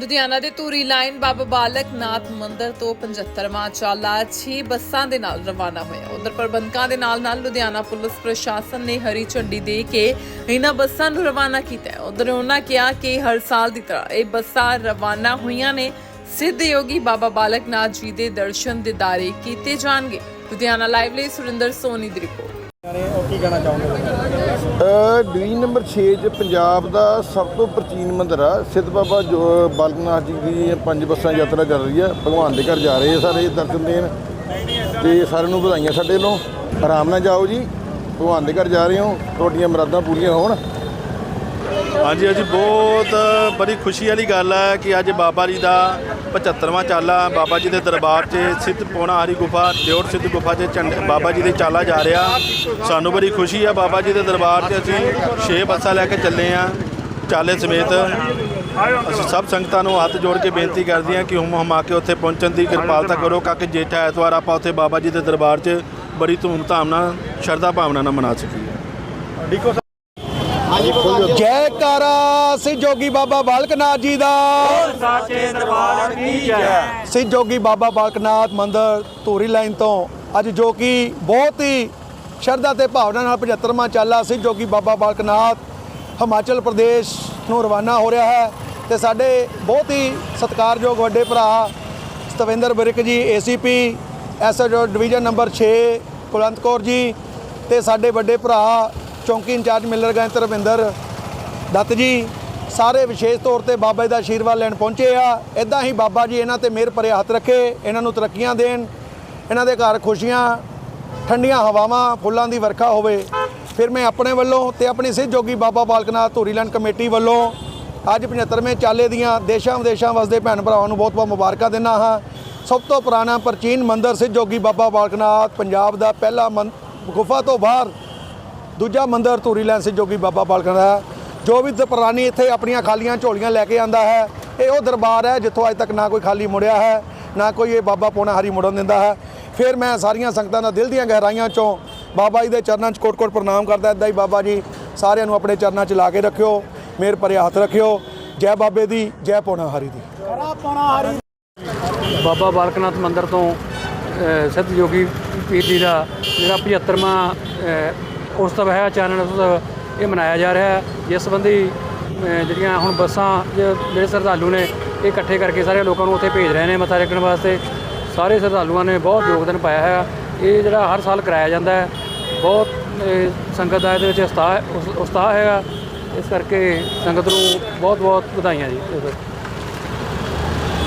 ਲੁਧਿਆਣਾ ਦੇ ਧੂਰੀ ਲਾਈਨ ਬਾਬਾ ਬਾਲਕ ਨਾਥ ਮੰਦਿਰ ਤੋਂ 75ਵਾਂ ਚਾਲਾ 6 ਬੱਸਾਂ ਦੇ ਨਾਲ ਰਵਾਨਾ ਹੋਇਆ। ਉਧਰ ਪ੍ਰਬੰਧਕਾਂ ਦੇ ਨਾਲ ਨਾਲ ਲੁਧਿਆਣਾ ਪੁਲਿਸ ਪ੍ਰਸ਼ਾਸਨ ਨੇ ਹਰੀ ਝੰਡੀ ਦੇ ਕੇ ਇਹਨਾਂ ਬੱਸਾਂ ਨੂੰ ਰਵਾਨਾ ਕੀਤਾ ਉਧਰ ਉਹਨਾਂ ਕਿਹਾ ਕਿ ਹਰ ਸਾਲ ਦੀ ਤਰ੍ਹਾਂ ਇਹ ਬੱਸਾਂ ਰਵਾਨਾ ਹੋਈਆਂ ਨੇ। ਸਿੱਧ ਯੋਗੀ ਬਾਬਾ ਬਾਲਕ ਨਾਥ ਜੀ ਦੇ ਦਰਸ਼ਨ ਦਿਦਾਰੇ ਕੀਤੇ ਜਾਣਗੇ। ਲੁਧਿਆਣਾ ਲਾਈਵ ਲਈ ਸੁਰਿੰਦਰ ਸੋਨੀ ਦੀ ਰਿਪੋਰਟ। ਕੀ ਕਹਿਣਾ ਚਾਹੁੰਦੇ ਡਿਵੀਜ਼ਨ ਨੰਬਰ 6 ਚ ਪੰਜਾਬ ਦਾ ਸਭ ਤੋਂ ਪ੍ਰਾਚੀਨ ਮੰਦਿਰ ਆ। ਸਿੱਧ ਬਾਬਾ ਜੋ ਬਾਲਕਨਾਥ ਜੀ ਦੀ ਪੰਜ ਬੱਸਾਂ ਯਾਤਰਾ ਚੱਲ ਰਹੀ ਆ। ਭਗਵਾਨ ਦੇ ਘਰ ਜਾ ਰਹੇ ਆ ਸਾਰੇ ਦਰਸ਼ਨ ਦੇਣ ਤੇ ਸਾਰਿਆਂ ਨੂੰ ਵਧਾਈਆਂ ਸਾਡੇ ਵੱਲੋਂ। ਆਰਾਮ ਨਾਲ ਜਾਓ ਜੀ। ਭਗਵਾਨ ਦੇ ਘਰ ਜਾ ਰਹੇ ਹੋ। ਤੁਹਾਡੀਆਂ ਮੁਰਾਦਾਂ ਪੂਰੀਆਂ ਹੋਣ। ਹਾਂਜੀ ਹਾਂਜੀ ਬਹੁਤ ਬੜੀ ਖੁਸ਼ੀ ਵਾਲੀ ਗੱਲ ਹੈ ਕਿ ਅੱਜ ਬਾਬਾ ਜੀ ਦਾ 75ਵਾਂ ਚਾਲਾ ਬਾਬਾ ਜੀ ਦੇ ਦਰਬਾਰ 'ਚ ਸਿੱਧ ਪੋਣਾ ਹਰੀ ਗੁਫਾ, ਦਿਓਰ ਸਿੱਧ ਗੁਫਾ 'ਚ ਝੰਡ- ਬਾਬਾ ਜੀ ਦੇ ਚਾਲਾ ਜਾ ਰਿਹਾ। ਸਾਨੂੰ ਬੜੀ ਖੁਸ਼ੀ ਆ ਬਾਬਾ ਜੀ ਦੇ ਦਰਬਾਰ 'ਚ ਅਸੀਂ 6 ਬੱਸਾਂ ਲੈ ਕੇ ਚੱਲੇ ਆ ਚਾਲੇ ਸਮੇਤ। ਅਸੀਂ ਸਭ ਸੰਗਤਾਂ ਨੂੰ ਹੱਥ ਜੋੜ ਕੇ ਬੇਨਤੀ ਕਰਦੇ ਹਾਂ ਕਿ ਹੁਮ ਹਮਾ ਕੇ ਉੱਥੇ ਪਹੁੰਚਣ ਦੀ ਕਿਰਪਾਲਤਾ ਕਰੋ ਕਿ ਜੇਠਾ ਐਤਵਾਰ ਆਪਾਂ ਉੱਥੇ ਬਾਬਾ ਜੀ ਦੇ ਦਰਬਾਰ 'ਚ ਬੜੀ ਧੂਮ-ਧਾਮ ਨਾਲ ਸ਼ਰਧਾ ਭਾਵਨਾ ਨਾਲ ਮਨਾ ਸਕੀਏ। ਜੈਕਾਰਾ ਸਿ ਜੋਗੀ ਬਾਬਾ ਬਾਲਕਨਾਥ ਜੀ ਦਾ। ਸਾਚੇ ਦਰਬਾਰ ਕੀ ਜੈ। ਸਿ ਜੋਗੀ ਬਾਬਾ ਬਾਲਕਨਾਥ ਮੰਦਿਰ ਧੂਰੀ ਲਾਈਨ ਤੋਂ ਅੱਜ ਜੋ ਕਿ ਬਹੁਤ ਹੀ ਸ਼ਰਧਾ ਤੇ ਭਾਵਨਾ ਨਾਲ 75ਵਾਂ ਚਾਲਾ ਸਿ ਜੋਗੀ ਬਾਬਾ ਬਾਲਕਨਾਥ ਹਿਮਾਚਲ ਪ੍ਰਦੇਸ਼ ਨੂੰ ਰਵਾਨਾ ਹੋ ਰਿਹਾ ਹੈ ਤੇ ਸਾਡੇ ਬਹੁਤ ਹੀ ਸਤਿਕਾਰਯੋਗ ਵੱਡੇ ਭਰਾ Satwinder Birk ji ACP SHO division number 6 Kulwant Kaur ji ਤੇ ਸਾਡੇ ਵੱਡੇ ਭਰਾ ਚੌਂਕੀ ਇੰਚਾਰਜ ਮਿਲਰ ਗਏ ਰਵਿੰਦਰ ਦੱਤ ਜੀ, ਸਾਰੇ ਵਿਸ਼ੇਸ਼ ਤੌਰ ਤੇ ਬਾਬਾ ਜੀ ਦਾ ਆਸ਼ੀਰਵਾਦ ਲੈਣ ਪਹੁੰਚੇ ਆ। ਇਦਾਂ ਹੀ ਬਾਬਾ ਜੀ ਇਹਨਾਂ ਤੇ ਮਿਹਰ ਭਰੇ ਹੱਥ ਰੱਖੇ, ਇਹਨਾਂ ਨੂੰ ਤਰੱਕੀਆਂ ਦੇਣ, ਇਹਨਾਂ ਦੇ ਘਰ ਖੁਸ਼ੀਆਂ, ਠੰਡੀਆਂ ਹਵਾਵਾਂ, ਫੁੱਲਾਂ ਦੀ ਵਰਖਾ ਹੋਵੇ। ਫਿਰ ਮੈਂ ਆਪਣੇ ਵੱਲੋਂ ਤੇ ਆਪਣੀ ਸਿੱਧ ਜੋਗੀ ਬਾਬਾ ਬਾਲਕਨਾਥ ਧੂਰੀਲੈਂਡ ਕਮੇਟੀ ਵੱਲੋਂ ਅੱਜ 75ਵੇਂ ਚਾਲੇ ਦੀਆਂ ਦੇਸ਼ਾਂ ਵਿਦੇਸ਼ਾਂ ਵਸਦੇ ਭੈਣ ਭਰਾਵਾਂ ਨੂੰ ਬਹੁਤ ਬਹੁਤ ਮੁਬਾਰਕਾਂ ਦਿੰਦਾ ਹਾਂ। ਸਭ ਤੋਂ ਪੁਰਾਣਾ ਪ੍ਰਾਚੀਨ ਮੰਦਿਰ ਸਿੱਧ ਜੋਗੀ ਬਾਬਾ ਬਾਲਕਨਾਥ ਪੰਜਾਬ ਦਾ ਪਹਿਲਾ ਮੰ- ਗੁਫਾ ਤੋਂ ਬਾਹਰ ਦੂਜਾ ਮੰਦਿਰ ਧੂਰੀ ਲੈਣ ਸੇ ਜੋਗੀ ਬਾਬਾ ਬਾਲਕਨ ਦਾ ਜੋ ਵੀ ਦਪਰਾਨੀ ਇੱਥੇ ਆਪਣੀਆਂ ਖਾਲੀਆਂ ਝੋਲੀਆਂ ਲੈ ਕੇ ਆਂਦਾ ਹੈ ਇਹ ਉਹ ਦਰਬਾਰ ਹੈ ਜਿੱਥੋਂ ਅੱਜ ਤੱਕ ਨਾ ਕੋਈ ਖਾਲੀ ਮੁੜਿਆ ਹੈ ਨਾ ਕੋਈ ਇਹ ਬਾਬਾ ਪੋਣਾ ਹਰੀ ਮੁੜਨ ਦਿੰਦਾ ਹੈ। ਫਿਰ ਮੈਂ ਸਾਰੀਆਂ ਸੰਗਤਾਂ ਦਾ ਦਿਲ ਦੀਆਂ ਗਹਿਰਾਈਆਂ ਚੋਂ ਬਾਬਾ ਜੀ ਦੇ ਚਰਨਾਂ 'ਚ ਕੋਟ-ਕੋਟ ਪ੍ਰਣਾਮ ਕਰਦਾ ਇਦਾਂ ਹੀ ਬਾਬਾ ਜੀ ਸਾਰਿਆਂ ਨੂੰ ਆਪਣੇ ਚਰਨਾਂ 'ਚ ਲਾ ਕੇ ਰੱਖਿਓ ਮੇਰ ਭਰੇ ਹੱਥ ਰੱਖਿਓ। ਜੈ ਬਾਬੇ ਦੀ ਜੈ ਪੋਣਾ ਹਰੀ ਦੀ। ਬਾਬਾ ਬਾਲਕਨਾਥ ਮੰਦਿਰ ਤੋਂ ਸਿੱਧ ਪੀਰ ਜੀ ਦਾ ਜਿਹੜਾ 75ਵਾਂ ਅ, ਉਤਸਵ ਹੈ ਚਾਨਣ ਉਤਸਵ ਇਹ ਮਨਾਇਆ ਜਾ ਰਿਹਾ ਹੈ। ਜਿਸ ਸੰਬੰਧੀ ਜਿਹੜੀਆਂ ਹੁਣ ਬੱਸਾਂ ਜਿਹੜੇ ਸ਼ਰਧਾਲੂ ਨੇ, ਇਹ ਇਕੱਠੇ ਕਰਕੇ ਸਾਰੇ ਲੋਕਾਂ ਨੂੰ ਉੱਥੇ ਭੇਜ ਰਹੇ ਨੇ ਮੱਥਾ ਟੇਕਣ ਵਾਸਤੇ। ਸਾਰੇ ਸ਼ਰਧਾਲੂਆਂ ਨੇ ਬਹੁਤ ਯੋਗਦਾਨ ਪਾਇਆ ਹੈ ਇਹ ਜਿਹੜਾ ਹਰ ਸਾਲ ਕਰਾਇਆ ਜਾਂਦਾ ਹੈ। ਬਹੁਤ ਸੰਗਤ ਦਾ ਇਹਦੇ ਵਿੱਚ ਉਤਸ਼ਾਹ ਉਤਸ਼ਾਹ ਹੈਗਾ। ਇਸ ਕਰਕੇ ਸੰਗਤ ਨੂੰ ਬਹੁਤ ਬਹੁਤ ਵਧਾਈਆਂ ਜੀ।